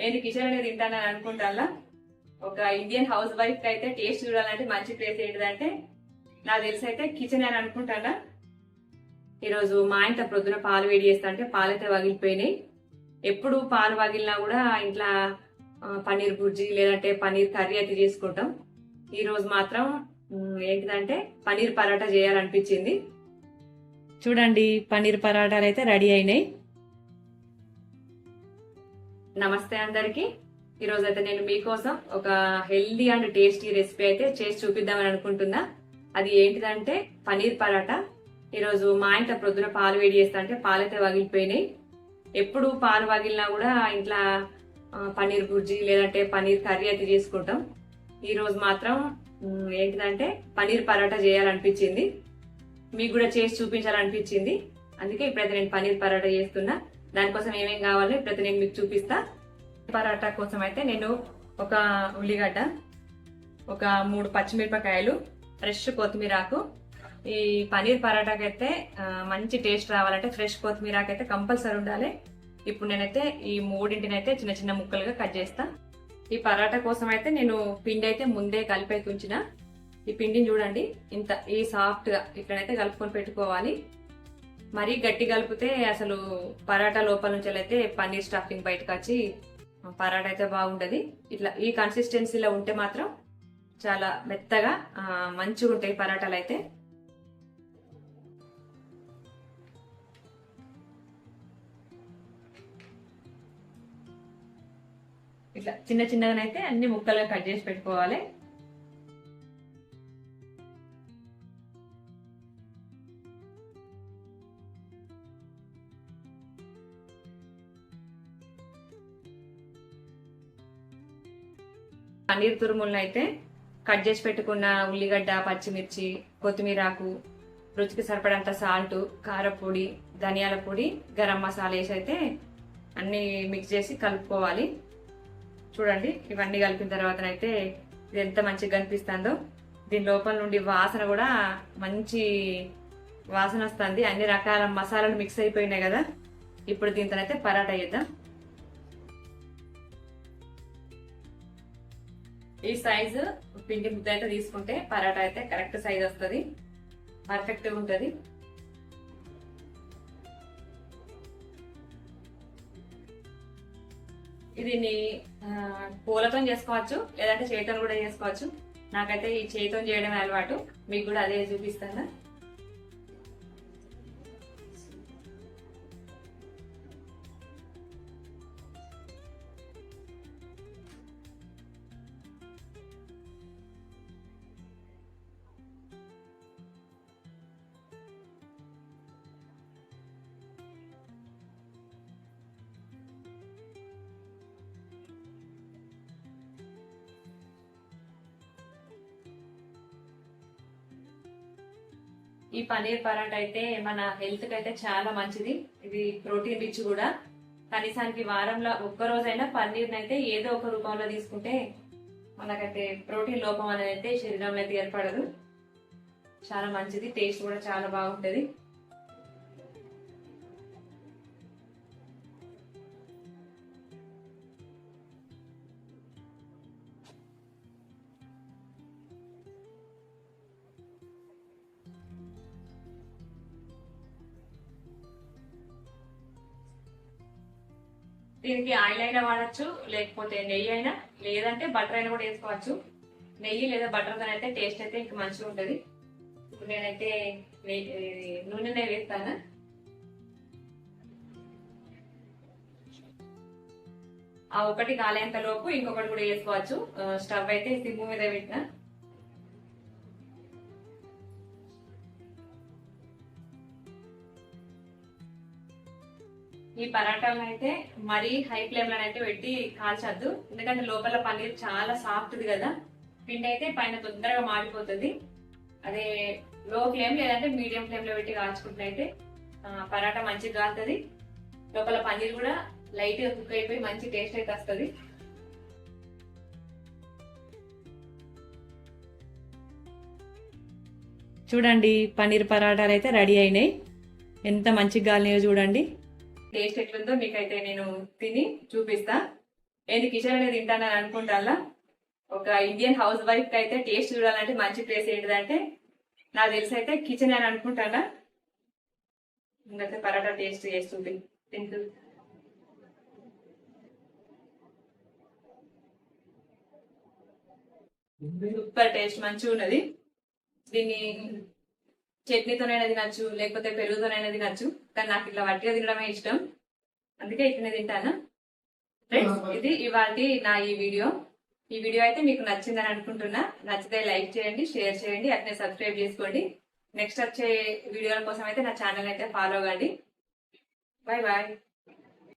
నేను కిచెన్ అనేది తింటానని అనుకుంటాను ఒక ఇండియన్ హౌస్ వైఫ్ అయితే టేస్ట్ చూడాలంటే మంచి ప్లేస్ ఏంటిదంటే నాకు తెలిసి అయితే కిచెన్ అని అనుకుంటానా ఈరోజు మా ఇంట్లో ప్రొద్దున పాలు వేడి చేస్తా అంటే పాలు అయితే వగిలిపోయినాయి. ఎప్పుడు పాలు వగిలినా కూడా ఇంట్లో పన్నీర్ బుర్జీ లేదంటే పన్నీర్ కర్రీ అయితే చేసుకుంటాం. ఈ రోజు మాత్రం ఏంటిదంటే పన్నీర్ పరాటా చేయాలనిపించింది. చూడండి పన్నీర్ పరాటాలు అయితే రెడీ అయినాయి. నమస్తే అందరికి. ఈరోజు అయితే నేను మీకోసం ఒక హెల్దీ అండ్ టేస్టీ రెసిపీ అయితే చేసి చూపిద్దామని అనుకుంటున్నా. అది ఏంటిదంటే పన్నీర్ పరాటా. ఈరోజు మా ఇంట్లో ప్రొద్దున పాలు వేడి చేస్తా అంటే పాలు అయితే వగిలిపోయినాయి. ఎప్పుడు పాలు వగిలినా కూడా ఇంట్లో పనీర్ పన్నీర్ బుర్జీ లేదంటే పన్నీర్ కర్రీ అయితే చేసుకుంటాం. ఈరోజు మాత్రం ఏంటిదంటే పన్నీర్ పరాటా చేయాలనిపించింది. మీకు కూడా చేసి చూపించాలనిపించింది. అందుకే ఇప్పుడైతే నేను పన్నీర్ పరాటా చేస్తున్నా. దానికోసం ఏమేమి కావాలి? ప్రతి నేను మీకు చూపిస్తా. పరాటా కోసం అయితే నేను ఒక ఉల్లిగడ్డ ఒక మూడు పచ్చిమిరపకాయలు ఫ్రెష్ కొత్తిమీరాకు ఈ పన్నీర్ పరాటాకి అయితే మంచి టేస్ట్ రావాలంటే ఫ్రెష్ కొత్తిమీరాకు అయితే కంపల్సరీ ఉండాలి. ఇప్పుడు నేనైతే ఈ మూడింటిని అయితే చిన్న చిన్న ముక్కలుగా కట్ చేస్తా. ఈ పరాటా కోసం అయితే నేను పిండి అయితే ముందే కలిపి ఉంచిన ఈ పిండిని చూడండి ఇంత ఈ సాఫ్ట్గా ఇక్కడైతే కలుపుకొని పెట్టుకోవాలి. మరీ గట్టి కలిపితే అసలు పరాటా లోపల నుంచి అయితే పన్నీర్ స్టఫింగ్ బయటకు వచ్చి పరాటా అయితే బాగుంటుంది. ఇట్లా ఈ కన్సిస్టెన్సీలో ఉంటే మాత్రం చాలా మెత్తగా మంచిగా ఉంటాయి పరాటాలు అయితే. ఇట్లా చిన్న చిన్నగానైతే అన్ని ముక్కలుగా కట్ చేసి పెట్టుకోవాలి. పన్నీర్ తురుములను అయితే కట్ చేసి పెట్టుకున్న ఉల్లిగడ్డ పచ్చిమిర్చి కొత్తిమీరాకు రుచికి సరిపడంత సాల్ట్ కారపొడి ధనియాల పొడి గరం మసాలా వేసి అయితే అన్నీ మిక్స్ చేసి కలుపుకోవాలి. చూడండి ఇవన్నీ కలిపిన తర్వాత అయితే ఇది ఎంత మంచిగా కనిపిస్తుందో. దీని లోపల నుండి వాసన కూడా మంచి వాసన వస్తుంది. అన్ని రకాల మసాలాలు మిక్స్ అయిపోయినాయి కదా. ఇప్పుడు దీంతో అయితే పరాటా చేద్దాం. ఈ సైజు పిండి ముద్ద అయితే తీసుకుంటే పరాటా అయితే కరెక్ట్ సైజ్ వస్తుంది. పర్ఫెక్ట్ ఉంటుంది. ఇది దీన్ని పూలతో చేసుకోవచ్చు లేదంటే చేతితో కూడా చేసుకోవచ్చు. నాకైతే ఈ చేతితో చేయడం అలవాటు. మీకు కూడా అదే చూపిస్తాను. ఈ పన్నీర్ పరాటా అయితే మన హెల్త్కి అయితే చాలా మంచిది. ఇది ప్రోటీన్ రిచ్ కూడా. కనీసానికి వారంలో ఒక్క రోజైనా పన్నీర్ అయితే ఏదో ఒక రూపంలో తీసుకుంటే మనకైతే ప్రోటీన్ లోపం అనేది అయితే శరీరంలో అయితే ఏర్పడదు. చాలా మంచిది టేస్ట్ కూడా చాలా బాగుంటది. దీనికి ఆయిల్ అయినా వాడచ్చు లేకపోతే నెయ్యి అయినా లేదంటే బటర్ అయినా కూడా వేసుకోవచ్చు. నెయ్యి లేదా బటర్ అయితే టేస్ట్ అయితే ఇంకా మంచిగా ఉంటుంది. ఇప్పుడు నేనైతే నెయ్యి- నూనెనే వేస్తాను. ఆ ఒకటి కాలేంత లోపు ఇంకొకటి కూడా వేసుకోవచ్చు. స్టవ్ అయితే సిమ్ము మీద పెట్టిన. ఈ పరాటాలను అయితే మరీ హై ఫ్లేమ్లో అయితే పెట్టి కాల్చద్దు. ఎందుకంటే లోపల పన్నీర్ చాలా సాఫ్ట్ కదా. పిండి అయితే పైన తొందరగా మాడిపోతుంది. అదే లో ఫ్లేమ్ లేదంటే మీడియం ఫ్లేమ్లో పెట్టి కాల్చుకుంటే పరాటా మంచిగా కాలుతుంది. లోపల పన్నీర్ కూడా లైట్గా కుక్ అయిపోయి మంచి టేస్ట్ అయితే వస్తుంది. చూడండి పన్నీర్ పరాటాలు అయితే రెడీ అయినాయి. ఎంత మంచిగా కాలినాయో చూడండి. టేస్ట్ ఎట్లుందో మీకైతే నేను తిని చూపిస్తా. ఏంది కిచెన్ అనేది తింటానని అనుకుంటాలా ఒక ఇండియన్ హౌస్ వైఫ్కి అయితే టేస్ట్ చూడాలంటే మంచి ప్లేస్ ఏంటిదంటే నాకు తెలిసి అయితే కిచెన్ అని అనుకుంటానా ఇంకైతే పరాటా టేస్ట్ చేసి చూపి తింటూ. సూపర్ టేస్ట్ మంచిగా ఉన్నది దీన్ని చట్నీతోనైనా తినచ్చు లేకపోతే పెరుగుతోనైనా తినచ్చు కానీ నాకు ఇట్లా వట్టిగా తినడమే ఇష్టం. అందుకే ఇట్లనే తింటాను. ఫ్రెండ్స్ ఇది ఇవాళ నా ఈ వీడియో. ఈ వీడియో అయితే మీకు నచ్చిందని అనుకుంటున్నా. నచ్చితే లైక్ చేయండి షేర్ చేయండి అట్నే సబ్స్క్రైబ్ చేసుకోండి. నెక్స్ట్ వచ్చే వీడియోల కోసం అయితే నా ఛానల్ అయితే ఫాలో కండి బాయ్ బాయ్